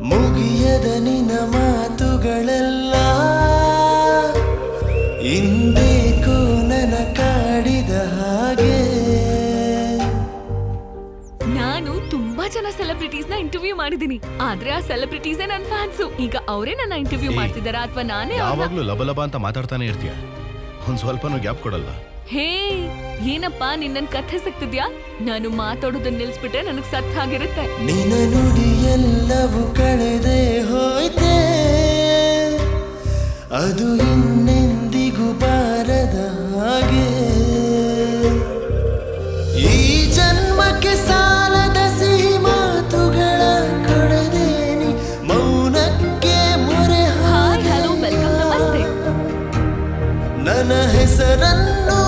ಮುಗಿಯದ ನಿನ ಮಾತುಗಳೆಲ್ಲ. ಇಂದೇಕೋ ನನ ಕಾಡಿದ ಹಾಗೆ. ನಾನು ತುಂಬಾ ಜನ ಸೆಲೆಬ್ರಿಟೀಸ್ನ ಇಂಟರ್ವ್ಯೂ ಮಾಡಿದೀನಿ ಆದ್ರೆ ಆ ಸೆಲೆಬ್ರಿಟೀಸ್ ನನ್ನ ಫ್ಯಾನ್ಸು ಈಗ ಅವರೇ ನನ್ನ ಇಂಟರ್ವ್ಯೂ ಮಾಡ್ತಿದ್ದಾರೆ ಮಾಡ್ತಿದಾರಾ ಅಥವಾ ನಾನೇ ಅವ್ರ್ನ- ಯಾವಾಗ್ಲೂ ಲಬಲಬ ಲಬ ಅಂತ ಮಾತಾಡ್ತಾನೆ ಇರ್ತೀಯ? ಒಂದ್ ಸ್ವಲ್ಪನೂ ಗ್ಯಾಪ್ ಕೊಡಲ್ಲ. ಹೇ ಏನಪ್ಪ ನಿನ್ನನ್ ಕಥೆ ಸಿಗ್ತಿದ್ಯಾ ನಾನು ಮಾತಾಡೋದನ್ನ ನಿಲ್ಸ್ಬಿಟ್ರೆ ನನಗ್ ಸತ್ ಆಗಿರುತ್ತೆ ನಿನ ಅದು ಇನ್ನೆಂದಿಗೂ ಬಾರದ ಹಾಗೆ. ಈ ಜನ್ಮಕ್ಕೆ ಸಾಲದ ಸಿಹಿ ಮಾತುಗಳ ಕೊಡದೇನಿ ಮೌನಕ್ಕೆ ಮೊರೆ ಹಾಗೆ ನನ್ನ ಹೆಸರನ್ನು